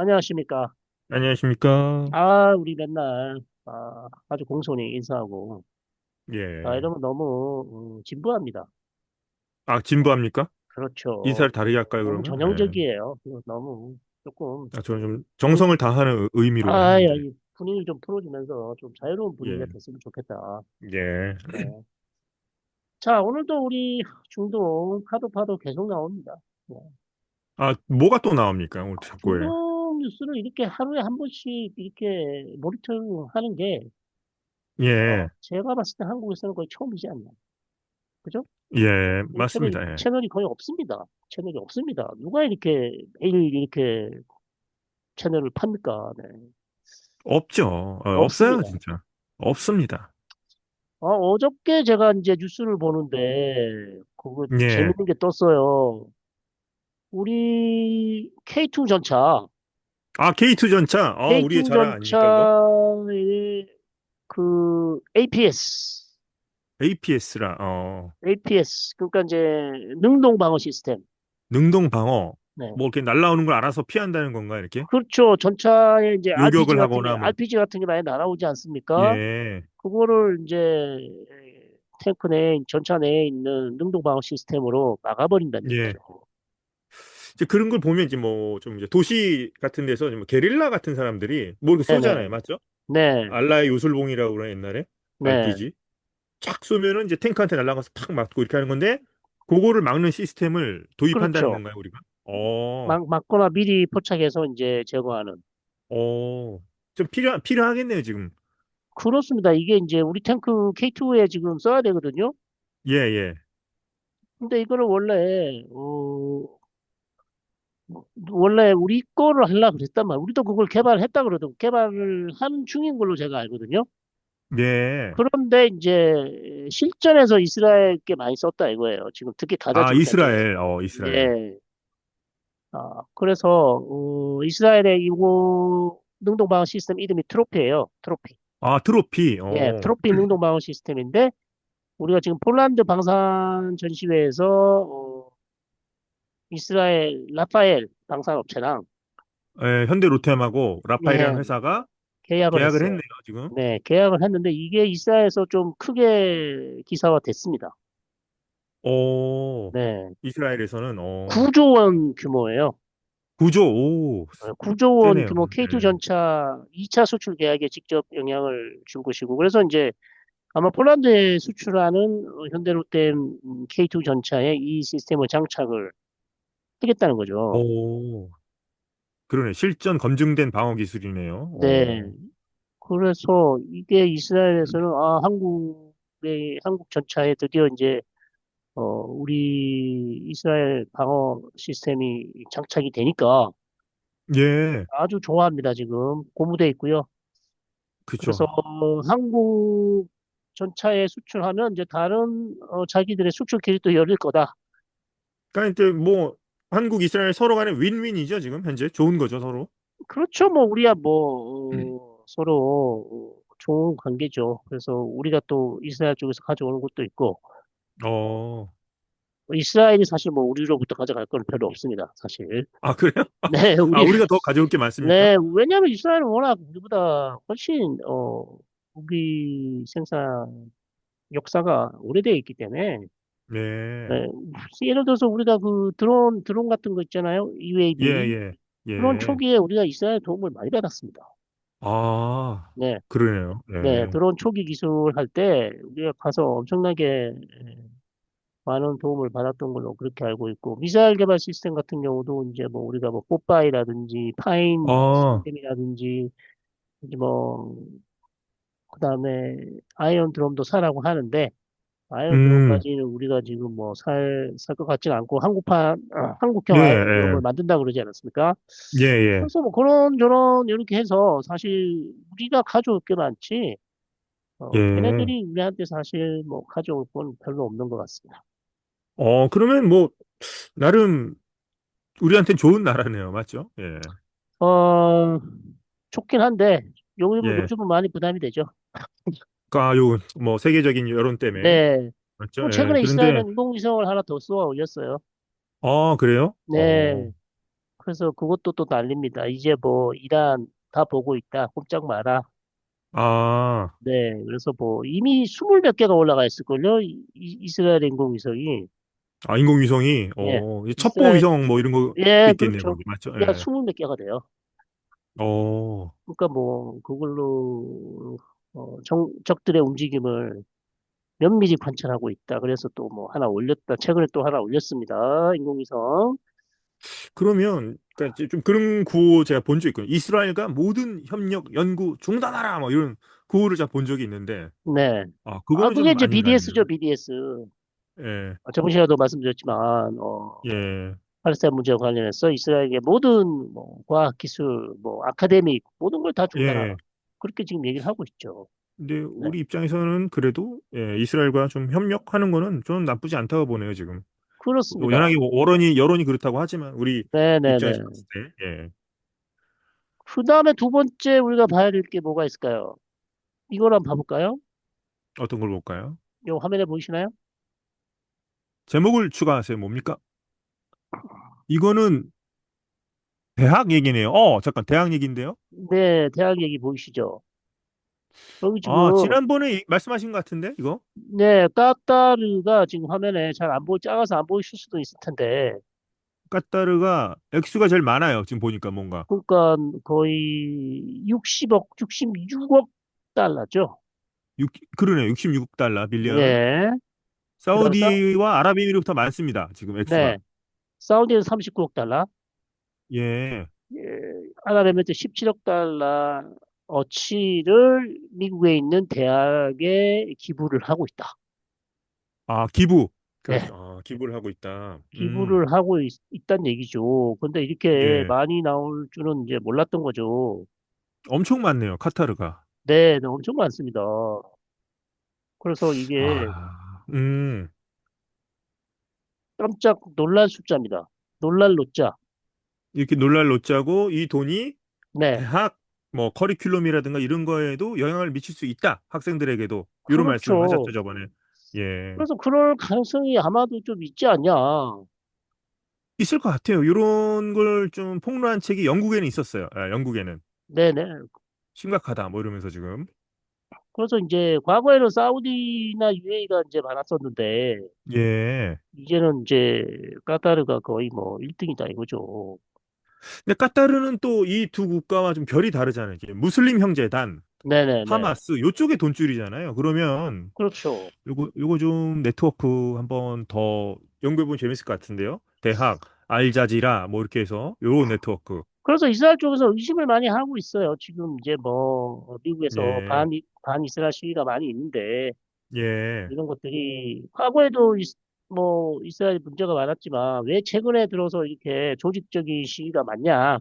안녕하십니까. 안녕하십니까? 아, 우리 맨날, 아, 아주 공손히 인사하고, 아, 예. 이러면 너무, 음, 진부합니다. 아, 진부합니까? 그렇죠. 인사를 다르게 할까요, 너무 그러면? 예. 전형적이에요. 너무, 조금, 아, 저는 좀 분, 정성을 다하는 의- 의미로 아, 야, 했는데. 이 분위기 좀 풀어주면서 좀 자유로운 분위기가 예. 됐으면 좋겠다. 예. 네. 자, 오늘도 우리 중동 파도 파도 계속 나옵니다. 네. 아, 뭐가 또 나옵니까? 오늘 자꾸에. 뉴스를 이렇게 하루에 한 번씩 이렇게 모니터링 하는 게, 어, 예. 제가 봤을 때 한국에서는 거의 처음이지 않나. 그죠? 예. 이 채널이, 맞습니다. 예. 채널이 거의 없습니다. 채널이 없습니다. 누가 이렇게 매일 이렇게 채널을 팝니까? 네. 없죠. 어, 없어요, 없습니다. 진짜. 없습니다. 어, 어저께 제가 이제 뉴스를 보는데, 그거 예. 재밌는 게 떴어요. 우리 K2 전차, 아, K2 전차. 어, 우리의 K2 자랑 아닙니까, 이거? 전차의 그 APS, APS라, 어, APS, 그러니까 이제 능동 방어 시스템. 능동 방어. 네. 뭐 이렇게 날라오는 걸 알아서 피한다는 건가, 이렇게? 그렇죠. 전차에 이제 RPG 요격을 같은 게, 하거나 뭐. RPG 같은 게 많이 날아오지 않습니까? 예. 그거를 이제 탱크 내에, 전차 내에 있는 능동 방어 시스템으로 막아버린다는 예. 얘기죠. 이제 그런 걸 보면 이제 뭐 좀 이제 도시 같은 데서 뭐 게릴라 같은 사람들이 뭐 이렇게 쏘잖아요. 맞죠? 네, 알라의 요술봉이라고 그러나 옛날에 네. RPG 쫙 쏘면은 이제 탱크한테 날아가서 팍 맞고 이렇게 하는 건데 그거를 막는 시스템을 도입한다는 그렇죠. 건가요, 우리가? 어, 막, 막거나 미리 포착해서 이제 제거하는. 어, 좀 필요 필요하겠네요, 지금. 그렇습니다. 이게 이제 우리 탱크 K2에 지금 써야 되거든요. 예, 예, 근데 이거를 원래, 어, 원래 우리 거를 하려고 그랬단 말이에요. 우리도 그걸 개발했다 그러더라고. 개발을 한 중인 걸로 제가 알거든요. 예. 그런데 이제 실전에서 이스라엘께 많이 썼다 이거예요. 지금 특히 가자 아. 이스라엘, 어, 이스라엘. 예. 아, 그래서 어, 이스라엘의 이거 능동방어 시스템 이름이 트로피예요. 트로피. 아, 트로피. 예, 어, 트로피 능동방어 시스템인데 우리가 지금 폴란드 방산 전시회에서 어, 이스라엘 라파엘 방산업체랑 예, 현대 로템하고 라파엘이라는 예, 회사가 계약을 계약을 했어요. 했네요, 지금. 네, 계약을 했는데 이게 이스라엘에서 좀 크게 기사화 됐습니다. 오, 네, 이스라엘에서는 어, 9조 원 규모예요. 구조, 오, 9조 원 세네요. 규모 K2 네. 전차 2차 수출 계약에 직접 영향을 줄 것이고, 그래서 이제 아마 폴란드에 수출하는 어, 현대로템 K2 전차에 이 시스템을 장착을 하겠다는 거죠. 오, 그러네. 실전 검증된 방어 기술이네요. 네. 오, 그래서 이게 이스라엘에서는 아, 한국의 한국 전차에 드디어 이제 어, 우리 이스라엘 방어 시스템이 장착이 되니까 예, 아주 좋아합니다, 지금. 고무돼 있고요. 그래서 그쵸. 한국 전차에 수출하면 이제 다른 어, 자기들의 수출 길이 또 열릴 거다. 그러니까 이제 뭐 한국, 이스라엘 서로 간에 윈윈이죠, 지금 현재. 좋은 거죠, 서로. 그렇죠. 뭐 우리야 뭐 어, 서로 어, 좋은 관계죠. 그래서 우리가 또 이스라엘 쪽에서 가져오는 것도 있고 어, 이스라엘이 사실 뭐 우리로부터 가져갈 건 별로 없습니다. 사실. 아, 그래요? 네, 아, 우리 우리가 더 가져올 게 많습니까? 네, 왜냐하면 이스라엘은 워낙 우리보다 훨씬 어 무기 생산 역사가 오래되어 있기 때문에 네. 네, 예를 들어서 우리가 그 드론 드론 같은 거 있잖아요. 예, UAV 예, 그런 예. 초기에 우리가 이스라엘 도움을 많이 받았습니다. 아, 네, 그러네요. 네, 예. 드론 초기 기술 할 때 우리가 가서 엄청나게 많은 도움을 받았던 걸로 그렇게 알고 있고 미사일 개발 시스템 같은 경우도 이제 뭐 우리가 뭐 뽀빠이라든지 파인 아, 시스템이라든지 이제 뭐 그다음에 아이언 드럼도 사라고 하는데 아이언 음, 드럼까지는 우리가 지금 뭐 살 살 것 같지는 않고 한국판 아, 한국형 예, 아이언 드럼을 예, 만든다 그러지 않았습니까? 예, 예. 그래서 뭐 그런 저런 이렇게 해서 사실 우리가 가져올 게 많지 어, 예. 걔네들이 우리한테 사실 뭐 가져올 건 별로 없는 것 같습니다. 어, 그러면 뭐, 나름, 우리한테는 좋은 나라네요. 맞죠? 예. 어 좋긴 한데 요즘은 예. 요즘은 많이 부담이 되죠. 까, 요, 뭐, 세계적인 여론 때문에. 네. 맞죠? 그리고 예. 최근에 그런데, 이스라엘은 인공위성을 하나 더 쏘아 올렸어요. 아, 그래요? 어, 네. 그래서 그것도 또 난립니다. 이제 뭐 이란 다 보고 있다. 꼼짝 마라. 아, 네, 그래서 뭐 이미 스물 몇 개가 올라가 있을걸요. 이, 이- 이스라엘 인공위성이. 아, 인공위성이, 예, 어, 이 첩보 이스라엘, 위성 뭐 이런 것도 예, 있겠네요, 그렇죠. 거기. 맞죠? 야, 예. 스물 몇 개가 돼요. 어, 그러니까 뭐 그걸로 어, 정, 적들의 움직임을 면밀히 관찰하고 있다. 그래서 또 뭐 하나 올렸다. 최근에 또 하나 올렸습니다. 인공위성. 그러면, 그러니까 좀 그런 구호 제가 본적 있거든요. 이스라엘과 모든 협력, 연구 중단하라! 뭐 이런 구호를 제가 본 적이 있는데, 네. 아, 아, 그거는 그게 좀 이제 BDS죠. BDS. 예, 어, 저번 시간에도 말씀드렸지만, 어, 예, 팔레스타인 문제와 관련해서 이스라엘의 모든 뭐 과학 기술, 뭐 아카데믹 모든 걸 다 중단하라. 예. 그렇게 지금 얘기를 하고 있죠. 근데 네. 우리 입장에서는 그래도, 예, 이스라엘과 좀 협력하는 거는 저는 나쁘지 않다고 보네요, 지금. 뭐 그렇습니다. 연하게 여론이, 여론이 그렇다고 하지만, 우리 입장에서 네네네. 봤을 때, 예. 그 다음에 두 번째 우리가 봐야 될 게 뭐가 있을까요? 이걸 한번 봐볼까요? 어떤 걸 볼까요? 이 화면에 보이시나요? 제목을 추가하세요. 뭡니까? 이거는 대학 얘기네요. 어, 잠깐, 대학 얘기인데요? 네, 대학 얘기 보이시죠? 여기 지금, 아, 지난번에 이- 말씀하신 것 같은데, 이거? 네, 까따르가 지금 화면에 잘 안 보이, 작아서 안 보이실 수도 있을 텐데, 까따르가 액수가 제일 많아요. 지금 보니까 뭔가. 그러니까 거의 60억, 66억 달러죠. 육, 그러네. 66억 달러, 빌리언. 네. 그다음 사, 사우디와 아랍에미리부터 많습니다. 지금 액수가. 네. 사우디는 39억 달러, 예. 예, 아랍에미리트 17억 달러 어치를 미국에 있는 대학에 기부를 하고 있다. 아, 기부. 네. 그렇죠. 아, 기부를 하고 있다. 음, 기부를 하고 있, 다는 얘기죠. 근데 이렇게 예. 많이 나올 줄은 이제 몰랐던 거죠. 엄청 많네요. 카타르가. 네, 네, 엄청 많습니다. 그래서 이게 아, 음. 깜짝 놀랄 숫자입니다. 놀랄 노자. 이렇게 놀랄 노자고 이 돈이 네, 대학 뭐 커리큘럼이라든가 이런 거에도 영향을 미칠 수 있다. 학생들에게도 이런 말씀 하셨죠, 그렇죠. 저번에. 예. 그래서 그럴 가능성이 아마도 좀 있지 않냐. 있을 것 같아요. 이런 걸 좀 폭로한 책이 영국에는 있었어요. 아, 영국에는 네네. 심각하다 뭐 이러면서 지금. 그래서 이제 과거에는 사우디나 UAE가 이제 많았었는데, 예. 이제는 이제 까타르가 거의 뭐 1등이다 이거죠. 근데 까타르는 또 이 두 국가와 좀 결이 다르잖아요. 이게 무슬림 형제단, 네네네. 하마스 요쪽의 돈줄이잖아요. 그러면 그렇죠. 요거 요거 좀 네트워크 한번 더 연구해 보면 재밌을 것 같은데요. 대학, 알자지라 뭐 이렇게 해서 요런 네트워크. 그래서 이스라엘 쪽에서 의심을 많이 하고 있어요. 지금 이제 뭐 미국에서 예. 반, 이- 반 이스라엘 시위가 많이 있는데 예. 이런 것들이 과거에도 이스- 뭐 이스라엘 문제가 많았지만 왜 최근에 들어서 이렇게 조직적인 시위가 많냐?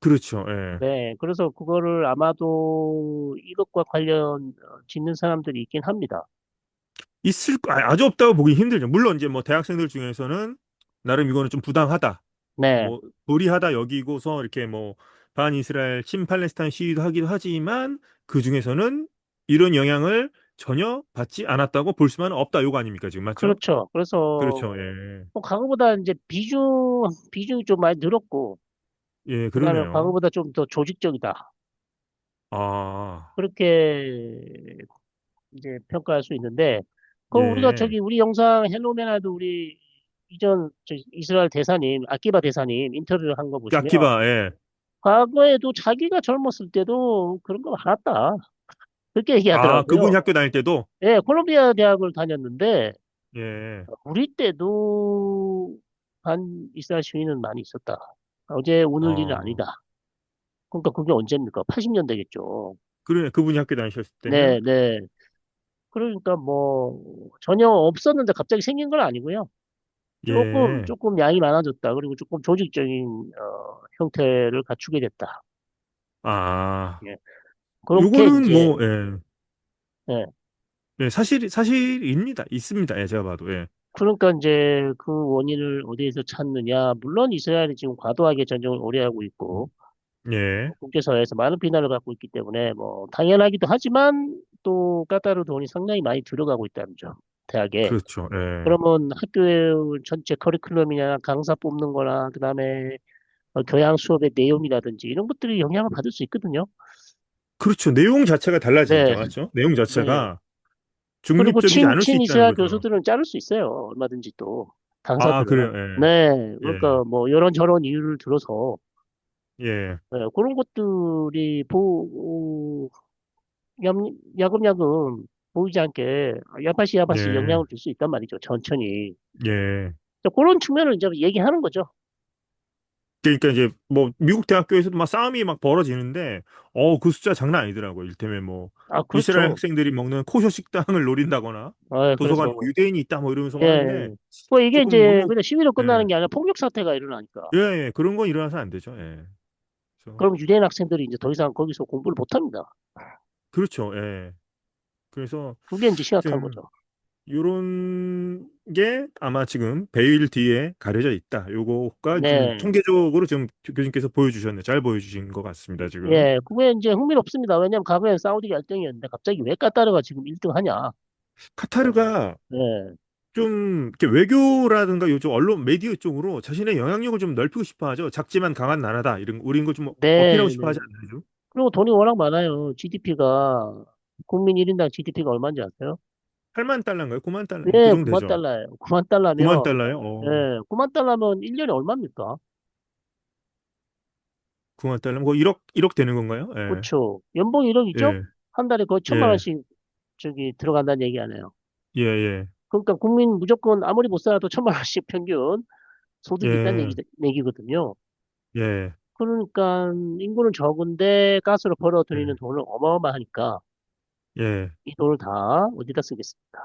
그렇죠. 예. 네, 그래서 그거를 아마도 이것과 관련 어, 짓는 사람들이 있긴 합니다. 있을 거 아, 아주 없다고 보기 힘들죠. 물론 이제 뭐 대학생들 중에서는 나름 이거는 좀 부당하다. 네, 뭐 불이하다 여기고서 이렇게 뭐 반이스라엘 친팔레스타인 시위도 하기도 하지만 그 중에서는 이런 영향을 전혀 받지 않았다고 볼 수만은 없다 요거 아닙니까 지금 맞죠? 그렇죠. 그래서 그렇죠. 예. 뭐 과거보다 이제 비중 비중이 좀 많이 늘었고 예, 그다음에 그러네요. 과거보다 좀 더 조직적이다. 아, 그렇게 이제 평가할 수 있는데 그 우리가 예. 저기 우리 영상 헬로메나도 우리 이전 저 이스라엘 대사님 아키바 대사님 인터뷰를 한 거 보시면 아키바, 예. 과거에도 자기가 젊었을 때도 그런 거 많았다. 그렇게 아, 그분이 얘기하더라고요. 학교 다닐 때도 예, 콜롬비아 대학을 다녔는데 예. 우리 때도 반 이스라엘 시위는 많이 있었다. 어제 오늘 일은 어, 아니다. 그러니까 그게 언제입니까? 80년대겠죠. 그러네. 그분이 학교 다니셨을 때면 네, 네. 그러니까 뭐 전혀 없었는데 갑자기 생긴 건 아니고요. 조금 예. 조금 양이 많아졌다. 그리고 조금 조직적인 어, 형태를 갖추게 됐다. 아, 예. 요거는 이제 뭐 예. 예. 예, 사실 사실입니다. 있습니다. 예, 제가 봐도 예. 그러니까 이제 그 원인을 어디에서 찾느냐. 물론 이스라엘이 지금 과도하게 전쟁을 오래 하고 있고 예. 국제사회에서 많은 비난을 받고 있기 때문에 뭐 당연하기도 하지만 또 까따르 돈이 상당히 많이 들어가고 있다는 점. 대학에. 그렇죠. 예. 그러면 학교 전체 커리큘럼이나 강사 뽑는 거나 그다음에 어, 교양 수업의 내용이라든지 이런 것들이 영향을 받을 수 있거든요. 그렇죠. 내용 자체가 달라지니까, 네, 맞죠? 내용 네. 자체가 그리고 중립적이지 친, 않을 수 있다는 거죠. 교수들은 자를 수 있어요. 얼마든지 또. 아, 그래요. 예. 네. 예. 그러니까 뭐 이런 저런 이유를 들어서 예. 네, 그런 것들이 보, 야- 야금야금 보이지 않게 야파시 야파시 예. 영향을 줄 수 있단 말이죠. 천천히. 예. 자, 그런 측면을 이제 얘기하는 거죠. 그러니까 이제 뭐 미국 대학교에서도 막 싸움이 막 벌어지는데 어 그 숫자 장난 아니더라고. 이를테면 뭐 아, 이스라엘 그렇죠. 학생들이 먹는 코셔 식당을 노린다거나 아, 도서관에 그래서 뭐 유대인이 있다 뭐 이러면서 막 하는데 예. 뭐 이게 이제 너무 그냥 시위로 끝나는 예. 게 아니라 폭력 사태가 일어나니까. 예, 예. 그런 건 일어나서 안 되죠. 예. 그래서 그럼 유대인 학생들이 이제 더 이상 거기서 공부를 못 합니다. 그렇죠. 예. 그래서 그게 이제 심각한 좀 거죠. 요런 게 아마 지금 베일 뒤에 가려져 있다. 요거가 좀 네. 통계적으로 좀 교수님께서 보여주셨네. 잘 보여주신 것 같습니다. 지금. 예, 그게 이제 흥미롭습니다. 왜냐면 과거엔 사우디가 1등이었는데 갑자기 왜 까타르가 지금 1등 하냐. 카타르가 예. 좀 이렇게 외교라든가 요즘 언론 메디어 쪽으로 자신의 영향력을 좀 넓히고 싶어 하죠. 작지만 강한 나라다. 이런 우린 걸좀 어필하고 네, 싶어 네. 하지 않나요? 좀? 그리고 돈이 워낙 많아요. GDP가, 국민 1인당 GDP가 얼마인지 아세요? 8만 달러인가요? 9만 달러 그 예, 정도 9만 되죠. 달러예요. 9만 9만 달러면, 달러요? 어. 예, 9만 달러면 1년에 얼마입니까? 9만 달러면 거의 1억 1억 되는 건가요? 예. 그렇죠. 연봉 1억이죠? 예. 한 달에 거의 천만 예. 원씩 저기 들어간다는 얘기 아니에요. 예. 예. 그러니까 국민 무조건 아무리 못 살아도 천만 원씩 평균 소득이 있다는 얘기, 예. 얘기거든요. 예. 그러니까 인구는 적은데 가스로 벌어들이는 예. 돈은 어마어마하니까 예. 이 돈을 다 어디다 쓰겠습니까?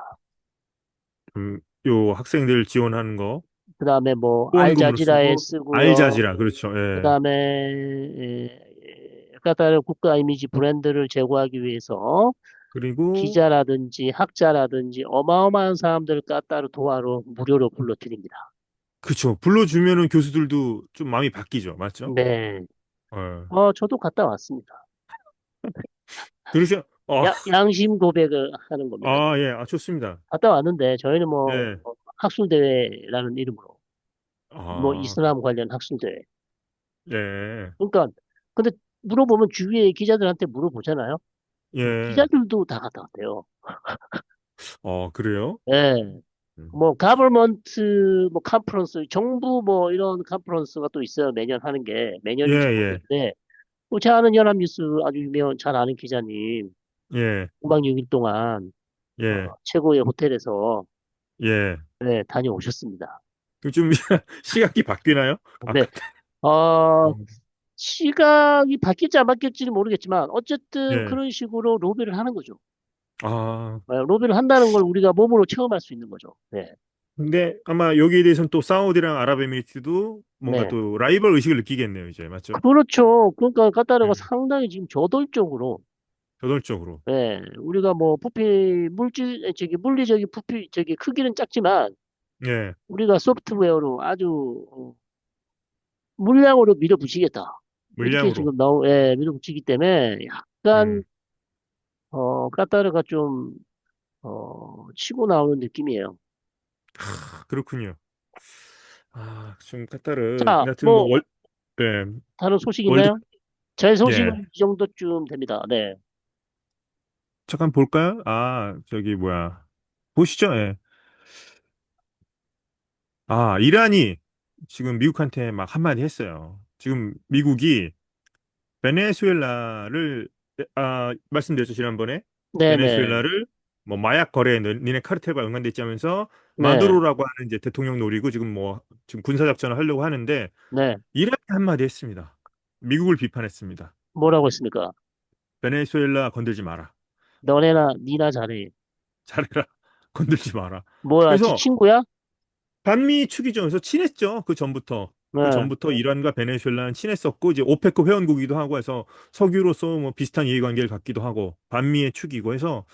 음, 요 학생들 지원하는 거 그 다음에 뭐 후원금으로 알자지라에 쓰고 쓰고요. 알자지라 그렇죠. 그 예. 다음에 까타르 국가 이미지 브랜드를 제고하기 위해서 그리고 기자라든지 학자라든지 어마어마한 사람들을 까따르 도하로 무료로 불러드립니다. 그렇죠. 불러주면은 교수들도 좀 마음이 바뀌죠. 맞죠? 네. 예. 어, 저도 갔다 왔습니다. 들으셔? 어, 야, 양심 고백을 하는 겁니다. 아, 예, 아, 좋습니다. 갔다 왔는데 저희는 뭐 예, 어, 학술대회라는 이름으로 뭐 아, 이슬람 관련 학술대회. 예, 그러니까 근데 물어보면 주위에 기자들한테 물어보잖아요. 예, 기자들도 다 갔다 왔대요. 어, 그래요? 예. 음. 뭐 가버먼트 뭐 컨퍼런스 정부 뭐 이런 컨퍼런스가 또 있어요. 매년 하는 게 예, 매년인지 예, 모르겠는데 뭐 제가 아는 연합뉴스 아주 유명 잘 아는 기자님 예, 5박 6일 동안 어, 예, 최고의 호텔에서 예. 네, 다녀오셨습니다. 그좀 시각이 바뀌나요? 네. 아까, 어, 어, 시각이 바뀔지 안 바뀔지는 모르겠지만 어쨌든 예, 그런 식으로 로비를 하는 거죠. 아, 네, 로비를 한다는 걸 우리가 몸으로 체험할 수 있는 거죠. 네. 근데 아마 여기에 대해서는 또 사우디랑 아랍에미리트도 뭔가 네. 또 라이벌 의식을 느끼겠네요, 이제. 맞죠? 그렇죠. 그러니까 까따르가 예, 상당히 지금 저돌적으로 저돌적으로. 네, 우리가 뭐 부피 물질 저기 물리적인 부피 저기 크기는 작지만 예, 우리가 소프트웨어로 아주 어, 물량으로 밀어붙이겠다. 이렇게 물량으로. 지금 나오 예, 밀어붙이기 때문에 약간 음, 어 까따르가 좀 어, 치고 나오는 느낌이에요. 아, 그렇군요. 아, 좀 카타르, 자, 여하튼 뭐, 뭐 월, 예, 다른 소식 월드, 있나요? 제 예. 소식은 이 정도쯤 됩니다. 네, 잠깐 볼까요? 아, 저기 뭐야. 보시죠. 예. 아, 이란이 지금 미국한테 막 한마디 했어요. 지금 미국이 베네수엘라를 아, 말씀드렸죠, 지난번에. 네, 네, 베네수엘라를 뭐 마약 거래에 너- 니네 카르텔과 연관돼 있자면서 네, 마두로라고 하는 이제 대통령 노리고 지금 뭐 지금 군사 작전을 하려고 하는데 네. 이란이 한마디 했습니다. 미국을 비판했습니다. 뭐라고 했습니까? 베네수엘라 건들지 마라. 너네나 니나 잘해. 잘해라. 건들지 마라. 뭐야, 지 그래서 친구야? 반미 축이죠. 그래서 친했죠. 그 전부터. 그 네, 전부터 이란과 베네수엘라는 친했었고 이제 오페크 회원국이기도 하고 해서 석유로서 뭐 비슷한 이해관계를 갖기도 하고 반미의 축이고 해서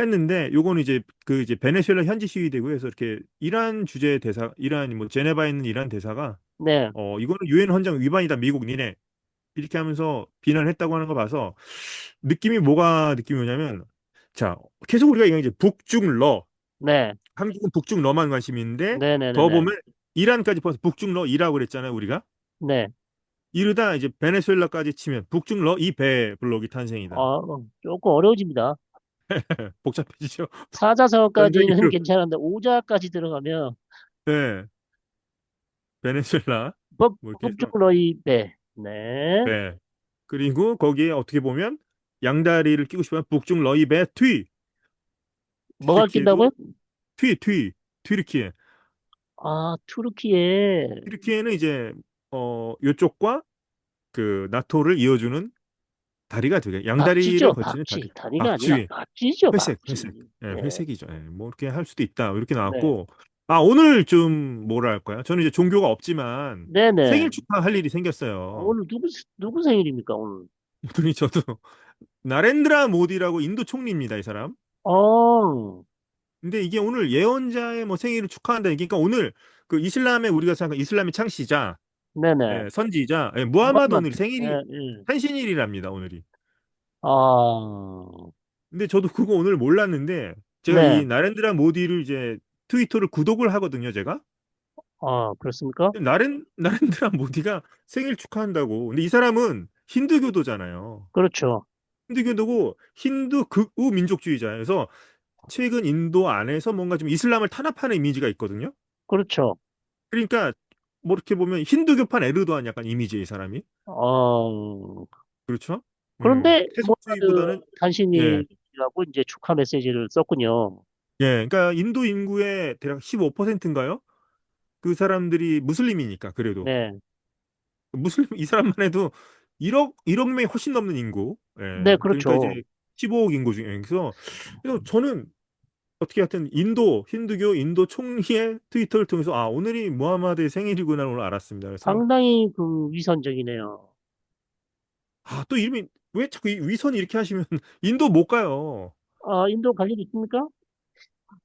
했는데 요거는 이제 그 이제 베네수엘라 현지 시위되고 해서 이렇게 이란 주재 대사 이란 뭐 제네바에 있는 이란 대사가 네, 어 이거는 유엔 헌장 위반이다 미국 니네 이렇게 하면서 비난했다고 하는 거 봐서 느낌이 뭐가 느낌이 오냐면 자 계속 우리가 이거 이제 북중러 네, 한국은 북중러만 관심이 있는데 네, 네, 네, 더 네, 보면 이란까지 포함해서 북중러 이라고 그랬잖아요 우리가 네, 이르다 이제 베네수엘라까지 치면 북중 러 이 배 블록이 탄생이다. 아, 조금 어려워집니다. 복잡해지죠. 전 사자성어까지는. 괜찮은데 오자까지 들어가면 네. 베네수엘라 법, 뭐 이렇게 해서 법중로의 배. 네. 네. 그리고 거기에 어떻게 보면 양다리를 끼고 싶으면 북중 러이배 튀 뭐가 튀르키예도 낀다고요? 튀, 튀, 튀르키예. 아, 투르키에 튀르키예는 이제 어 요쪽과 그 나토를 이어주는 다리가 되게 양다리를 박쥐죠, 거치는 다리. 박쥐. 다리가 아니라 박쥐. 박쥐죠, 회색, 박쥐. 회색. 예, 네, 회색이죠. 예, 뭐 이렇게 할 수도 있다. 이렇게 네, 나왔고 아, 오늘 좀 뭐라 할까요? 저는 이제 종교가 없지만 네네. 생일 축하할 일이 어, 생겼어요. 오늘 누구, 누구 생일입니까, 오늘? 오늘이 저도 나렌드라 모디라고 인도 총리입니다, 이 사람. 어, 근데 이게 오늘 예언자의 뭐 생일을 축하한다. 그러니까 오늘 그 이슬람의 우리가 생각하는 이슬람의 창시자, 네네. 예, 선지자, 예, 무하마드 무함마드. 오늘 예, 생일이 예. 탄신일이랍니다, 오늘이. 아, 근데 저도 그거 오늘 몰랐는데 제가 네. 이 나렌드라 모디를 이제 트위터를 구독을 하거든요, 제가. 아, 그렇습니까? 나렌 나렌드라 모디가 생일 축하한다고. 근데 이 사람은 힌두교도잖아요. 그렇죠. 힌두교도고 힌두 극우 민족주의자예요. 그래서 최근 인도 안에서 뭔가 좀 이슬람을 탄압하는 이미지가 있거든요. 그렇죠. 그러니까 뭐 이렇게 보면 힌두교판 에르도안 약간 이미지의 이 사람이. 어, 그렇죠? 음, 그런데 세속주의보다는 무함마드 예. 단신이라고 이제 축하 메시지를 썼군요. 예. 그러니까 인도 인구의 대략 15%인가요? 그 사람들이 무슬림이니까 그래도 네. 무슬림 이 사람만 해도 1억 1억 명이 훨씬 넘는 인구. 네, 예. 그러니까 그렇죠. 이제 15억 인구 중에 그래서 그래서 저는 어떻게 하여튼 인도 힌두교 인도 총리의 트위터를 통해서 아 오늘이 무하마드의 생일이구나 오늘 알았습니다. 그래서 상당히 그 위선적이네요. 아 또 이름이 왜 자꾸 이 위선 이렇게 하시면 인도 못 가요. 아, 인도 갈 일 있습니까?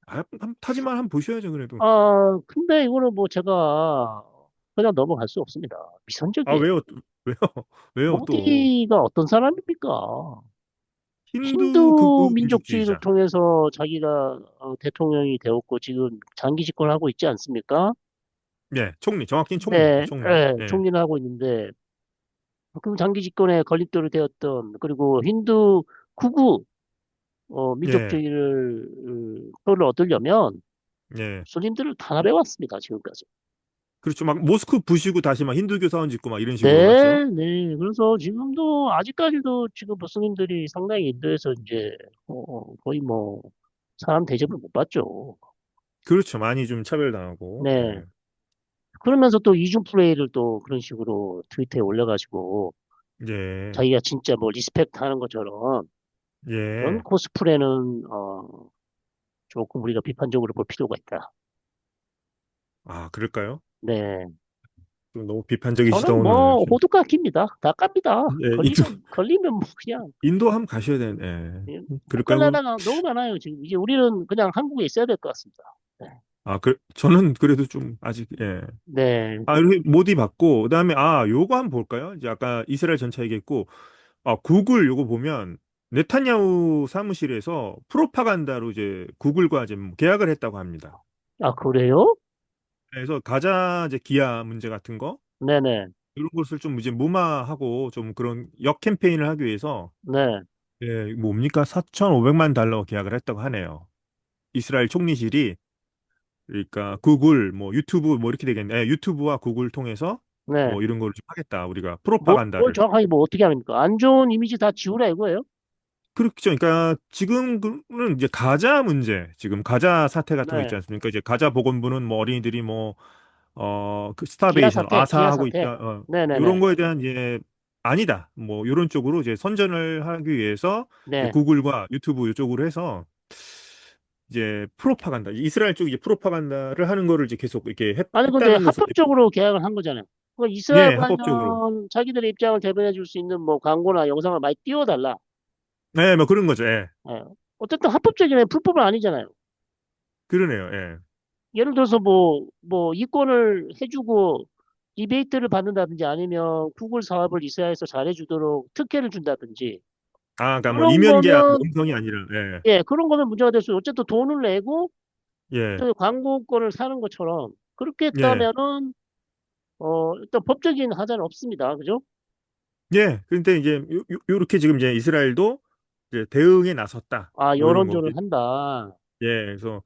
아, 한, 타지만 한번 보셔야죠 그래도. 아, 근데 이거는 뭐 제가 그냥 넘어갈 수 없습니다. 아 위선적이에요. 왜요? 또- 왜요? 왜요 또? 모디가 어떤 사람입니까? 힌두 극우 힌두 민족주의를 민족주의자. 통해서 자기가 어, 대통령이 되었고 지금 장기 집권하고 있지 않습니까? 예, 총리. 정확히는 네, 총리입니다. 총리. 예, 예. 총리를 하고 있는데 그럼 장기 집권에 걸림돌이 되었던 그리고 힌두 극우 어, 예. 민족주의를 음, 표를 얻으려면 예. 무슬림들을 탄압해 왔습니다 지금까지. 그렇죠. 막 모스크 부시고 다시 막 힌두교 사원 짓고 막 이런 식으로. 네, 네. 그래서 지금도 아직까지도 지금 무슬림들이 상당히 인도에서 이제 어, 어, 거의 뭐 사람 대접을 못 받죠. 그렇죠. 많이 좀 차별당하고. 네. 예. 그러면서 또 이중 플레이를 또 그런 식으로 트위터에 올려가지고 예. 자기가 진짜 뭐 리스펙트 하는 것처럼 그런 예. 코스프레는 어 조금 우리가 비판적으로 볼 필요가 있다. 아, 그럴까요? 네. 좀 너무 비판적이시다 저는 오늘. 뭐 좀. 호두까 깁니다. 다 깝니다. 예, 인도 걸리면 걸리면 뭐 그냥 인도 한번 가셔야 되는. 예. 예, 못 그럴까요? 갈 그럼? 나라가 너무 많아요. 지금 이제 우리는 그냥 한국에 있어야 될 것 같습니다. 네. 아, 그 저는 그래도 좀 아직 예. 네. 아, 이렇게 모디 받고 그다음에 아, 요거 한번 볼까요? 이제 아까 이스라엘 전차 얘기했고 아, 구글 요거 보면 네타냐후 사무실에서 프로파간다로 이제 구글과 이제 뭐 계약을 했다고 합니다. 아, 그래요? 그래서 가자 이제 기아 문제 같은 거 네네. 이런 것을 좀 이제 무마하고 좀 그런 역 캠페인을 하기 위해서 네. 예, 뭡니까? 4,500만 달러 계약을 했다고 하네요. 이스라엘 총리실이 그러니까 구글 뭐 유튜브 뭐 이렇게 되겠네. 예, 유튜브와 구글 통해서 네. 뭐 이런 거를 좀 하겠다. 우리가 뭐, 뭘 프로파간다를. 정확하게 뭐 어떻게 합니까? 안 좋은 이미지 다 지우라 이거예요? 그렇죠. 그러니까 지금은 이제 가자 문제, 지금 가자 사태 같은 거 네. 있지 않습니까? 이제 가자 보건부는 뭐 어린이들이 뭐 어, 그 기아 스타베이션, 사태, 기아 아사하고 사태. 있다. 어, 네네네. 이런 거에 대한 이제 아니다. 뭐 이런 쪽으로 이제 선전을 하기 위해서 이제 네. 구글과 유튜브 이쪽으로 해서 이제 프로파간다. 이스라엘 쪽이 이제 프로파간다를 하는 거를 이제 계속 이렇게 했, 아니, 근데 했다는 것을 합법적으로 계약을 한 거잖아요. 그 네, 이스라엘과는 합법적으로. 자기들의 입장을 대변해 줄 수 있는 뭐 광고나 영상을 많이 띄워달라. 네, 뭐 그런 거죠. 예. 예. 어쨌든 합법적이네. 불법은 아니잖아요. 그러네요. 예. 예를 들어서 뭐, 뭐, 이권을 해주고 리베이트를 받는다든지 아니면 구글 사업을 이스라엘에서 잘해주도록 특혜를 준다든지 아, 그러니까 뭐 그런 이면 계약, 뭐 거면, 음성이 아니라, 예. 예, 그런 거면 문제가 될 수, 어쨌든 돈을 내고 예. 그 광고권을 사는 것처럼 그렇게 예. 했다면은 어, 일단 법적인 하자는 없습니다. 그죠? 예. 그런데 이제 요, 요- 요렇게 지금 이제 이스라엘도 이제 대응에 나섰다. 아, 뭐 이런 거. 여론조를 한다. 예. 그래서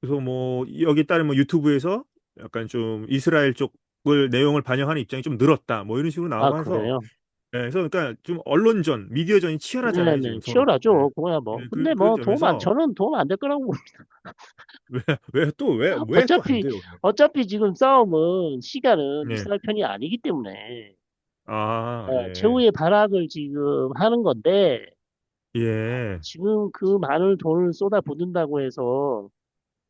그래서 뭐 여기 따르면 뭐 유튜브에서 약간 좀 이스라엘 쪽을 내용을 반영하는 입장이 좀 늘었다. 뭐 이런 식으로 아, 나오고 해서 그래요? 예. 그래서 그러니까 좀 언론전, 미디어전이 치열하잖아요, 네네, 지금 서로. 예. 치열하죠. 그거야 뭐. 예, 그, 근데 그런 뭐 도움 안, 점에서 저는 도움 안 될 거라고 봅니다. 왜, 왜 또, 왜, 왜 또 안 어차피, 돼요? 어차피 지금 싸움은 시간은 예. 이스라엘 편이 아니기 때문에, 아, 어, 예. 최후의 발악을 지금 하는 건데, 예. 지금 그 많은 돈을 쏟아붓는다고 해서,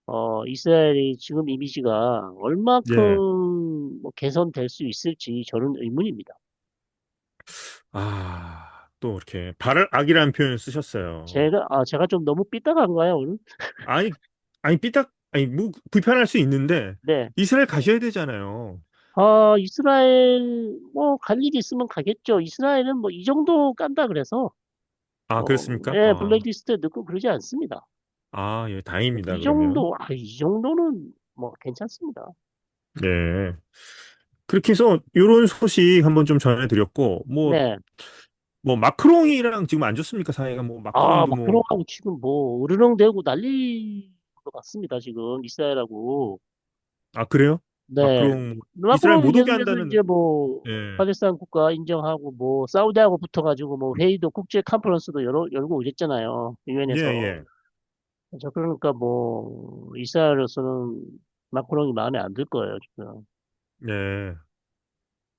어, 이스라엘이 지금 이미지가 예. 얼마큼 뭐 개선될 수 있을지 저는 의문입니다. 아, 또 이렇게 발악이라는 표현을 쓰셨어요. 제가, 아, 제가 좀 너무 삐딱한가요, 오늘? 아니, 아니, 삐딱, 아니, 뭐, 불편할 수 있는데, 네. 이스라엘 가셔야 되잖아요. 아, 이스라엘, 뭐, 갈 일이 있으면 가겠죠. 이스라엘은 뭐, 이 정도 깐다 그래서, 아, 어, 그렇습니까? 예, 아, 블랙리스트에 넣고 그러지 않습니다. 아, 예, 다행입니다, 이 그러면. 정도, 아, 이 정도는 뭐, 괜찮습니다. 네. 그렇게 해서, 요런 소식 한번 좀 전해드렸고, 뭐, 네. 뭐, 마크롱이랑 지금 안 좋습니까, 사이가? 뭐, 아, 마크롱도 뭐, 마크롱하고 지금 뭐, 으르렁대고 난리 것 같습니다, 지금, 이스라엘하고. 아, 그래요? 네. 마크롱, 이스라엘 마크롱이 못 오게 한다는, 이제 뭐, 예, 팔레스타인 국가 인정하고, 뭐, 사우디하고 붙어가지고, 뭐, 회의도, 국제 컨퍼런스도 열어, 열고 이랬잖아요. 예, 유엔에서. 예, 저 그러니까 뭐 이스라엘로서는 마크롱이 마음에 안 들 거예요 지금. 네.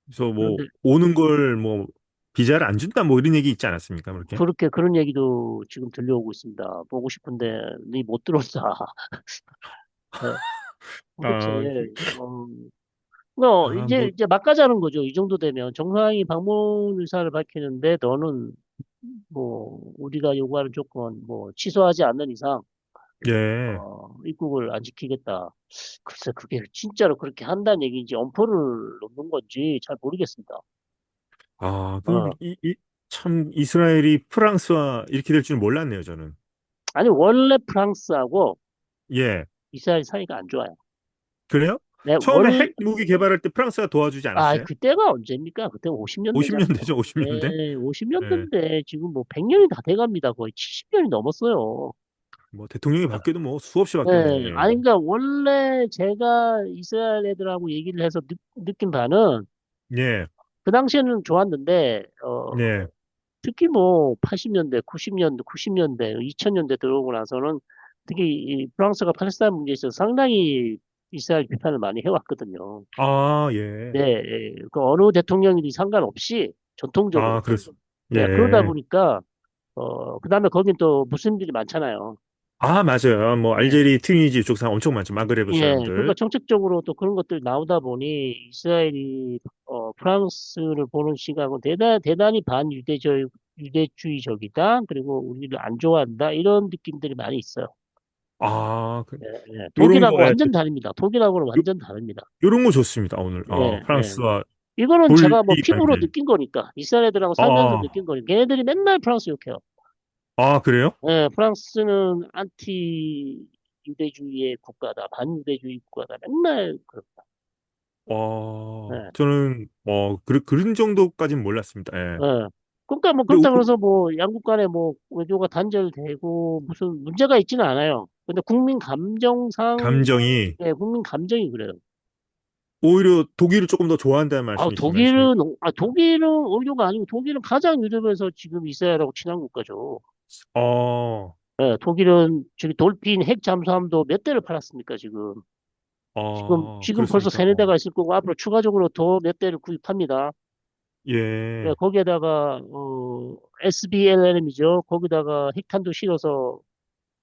그래서 뭐, 그런데 오는 걸 뭐, 비자를 안 준다, 뭐, 이런 얘기 있지 않았습니까, 그렇게? 그렇게 그런 얘기도 지금 들려오고 있습니다. 보고 싶은데 니 못 들어온다. 네, 도대체 아, 그- 음, 뭐 아, 이제 뭐, 이제 막 가자는 거죠. 이 정도 되면 정상이 방문 의사를 밝히는데 너는 뭐 우리가 요구하는 조건 뭐 취소하지 않는 이상 예. 어, 입국을 안 지키겠다. 글쎄 그게 진짜로 그렇게 한다는 얘기인지 엄포를 놓는 건지 잘 모르겠습니다. 아, 그, 어. 이, 이, 참, 이스라엘이 프랑스와 이렇게 될 줄 몰랐네요, 저는. 아니, 원래 프랑스하고 예. 이스라엘 사이가 안 좋아요. 그래요? 네, 처음에 월, 핵 무기 개발할 때 프랑스가 도와주지 아, 않았어요? 그때가 언제입니까? 그때 50년대잖아요. 50년대죠, 50년대? 네, 예. 50년대인데 지금 뭐 100년이 다 돼갑니다. 거의 70년이 넘었어요. 뭐, 대통령이 바뀌어도 뭐, 수없이 네, 바뀌었네. 아니, 그러니까 원래 제가 이스라엘 애들하고 얘기를 해서 느, 느낀 바는 예. 그 당시에는 좋았는데, 어, 예. 특히 뭐 80년대, 90년대, 90년대, 2000년대 들어오고 나서는 특히 이 프랑스가 팔레스타인 문제에 있어서 상당히 이스라엘 비판을 많이 해왔거든요. 아, 예. 네, 예, 그 어느 대통령이든 상관없이 전통적으로. 아, 그렇습니다. 네, 그러다 예. 보니까 어 그 다음에 거긴 또 무슬림들이 많잖아요. 아, 맞아요. 뭐, 네. 알제리, 튀니지 이쪽 사람 엄청 많죠. 마그레브 예, 그러니까 사람들. 정책적으로 또 그런 것들 나오다 보니 이스라엘이 어 프랑스를 보는 시각은 대단 대단히 반유대적 유대주의적이다. 그리고 우리를 안 좋아한다. 이런 느낌들이 많이 있어요. 아, 그, 예, 예. 요런 독일하고 거, 예, 완전 다릅니다. 독일하고는 요, 완전 다릅니다. 요런 거 좋습니다, 오늘. 어, 예, 예. 프랑스와 이거는 제가 뭐 돌이 피부로 관계. 느낀 거니까 이스라엘 애들하고 살면서 아, 느낀 거니까 걔네들이 맨날 프랑스 욕해요. 아, 그래요? 예, 프랑스는 안티 유대주의의 국가다, 반유대주의 국가다. 맨날 그럽니다. 어, 예, 저는, 어, 그, 그런 정도까지는 몰랐습니다. 예. 예. 그러니까 뭐 그렇다 오- 그래서 뭐 양국 간에 뭐 외교가 단절되고 무슨 문제가 있지는 않아요. 근데 국민 감정상, 감정이 예, 국민 감정이 그래요. 오히려 독일을 조금 더 좋아한다는 아, 말씀이신가요, 지금? 독일은, 아, 독일은 오류가 아니고 독일은 가장 유럽에서 지금 이스라엘하고 친한 국가죠. 어, 예, 독일은 저기 돌핀 핵 잠수함도 몇 대를 팔았습니까, 지금. 지금, 어, 지금 벌써 그렇습니까? 세네 어, 대가 있을 거고, 앞으로 추가적으로 더 몇 대를 구입합니다. 예, 예, 거기에다가, 어, SBLM이죠. 거기다가 핵탄두 실어서,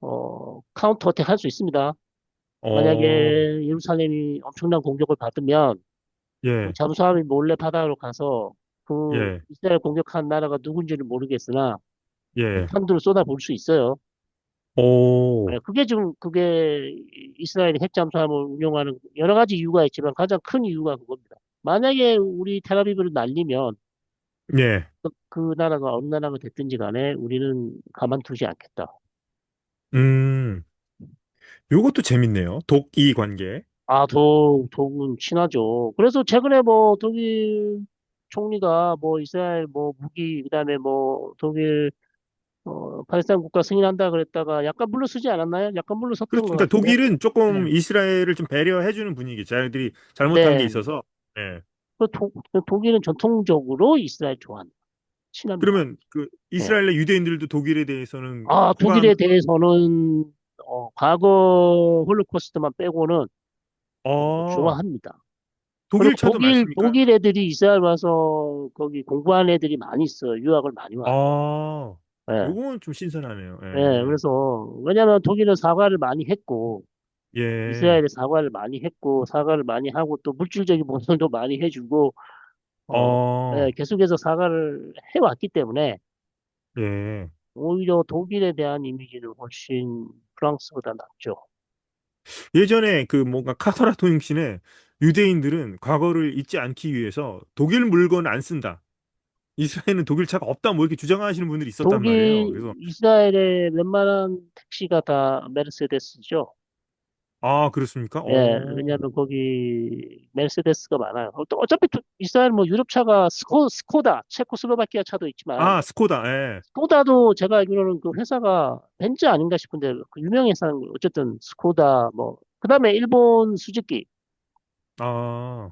어, 카운터 어택 할 수 있습니다. 어, 만약에 예루살렘이 엄청난 공격을 받으면, 그 예, 잠수함이 몰래 바다로 가서, 그, 예, 이스라엘 공격한 나라가 누군지는 모르겠으나, 예, 핵탄두를 쏟아부을 수 있어요. 오, 예, 그게 지금, 그게 이스라엘이 핵잠수함을 운용하는 여러 가지 이유가 있지만 가장 큰 이유가 그겁니다. 만약에 우리 텔아비브를 날리면 예. 그, 그 나라가 어느 나라가 됐든지 간에 우리는 가만두지 않겠다. 음, 요것도 재밌네요. 독이 관계. 아, 더, 더군 친하죠. 그래서 최근에 뭐 독일 총리가 뭐 이스라엘 뭐 무기, 그다음에 뭐 독일 어, 팔레스타인 국가 승인한다 그랬다가 약간 물러서지 않았나요? 약간 물러섰던 그렇죠. 것 그러니까 같은데. 독일은 조금 네. 이스라엘을 좀 배려해주는 분위기. 자기들이 잘못한 게 네. 있어서. 예. 그 도, 그 독일은 전통적으로 이스라엘 좋아합니다. 친합니다. 그러면 그 네. 이스라엘의 유대인들도 독일에 대해서는 아, 독일에 호감, 대해서는 어, 과거 홀로코스트만 빼고는 어, 어, 좋아합니다. 독일 차도 독일 많습니까? 독일 애들이 이스라엘 와서 거기 공부하는 애들이 많이 있어요. 유학을 많이 와요. 아, 예. 요건 좀 신선하네요. 예. 예. 그래서 왜냐하면 독일은 사과를 많이 했고 예. 이스라엘에 사과를 많이 했고 사과를 많이 하고 또 물질적인 보상도 많이 해주고 어, 예, 어, 계속해서 사과를 해왔기 때문에 예. 오히려 독일에 대한 이미지는 훨씬 프랑스보다 낫죠. 예전에 그 뭔가 카터라 통신에 유대인들은 과거를 잊지 않기 위해서 독일 물건 안 쓴다. 이스라엘은 독일 차가 없다. 뭐 이렇게 주장하시는 분들이 있었단 말이에요. 독일, 그래서 이스라엘의 웬만한 택시가 다 메르세데스죠. 아, 그렇습니까? 예, 어. 왜냐하면 거기 메르세데스가 많아요. 어, 또 어차피 또 이스라엘 뭐 유럽 차가 스코, 스코다, 체코슬로바키아 차도 있지만 아, 스코다. 예. 스코다도 제가 알기로는 그 회사가 벤츠 아닌가 싶은데 그 유명 회사는 어쨌든 스코다 뭐 그다음에 일본 수즈키, 아.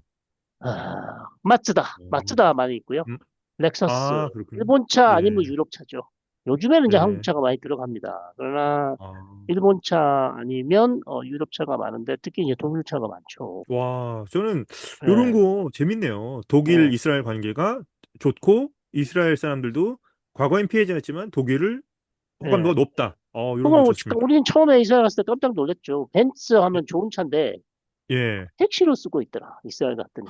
아, 마츠다, 음, 마츠다 많이 있고요. 음. 렉서스, 아, 그렇군요. 일본차 아니면 예. 유럽 차죠. 요즘에는 이제 예. 한국차가 많이 들어갑니다. 그러나 아. 일본차 아니면 어, 유럽차가 많은데 특히 이제 독일차가 많죠. 와, 저는 요런 예, 거 재밌네요. 독일 예, 이스라엘 관계가 좋고 이스라엘 사람들도 과거엔 피해자였지만 독일을 호감도가 예. 높다. 어, 요런 거 그거 좋습니다. 우리는 처음에 이스라엘 갔을 때 깜짝 놀랐죠. 벤츠 예. 하면 좋은 차인데 예. 택시로 쓰고 있더라. 이스라엘 갔더니.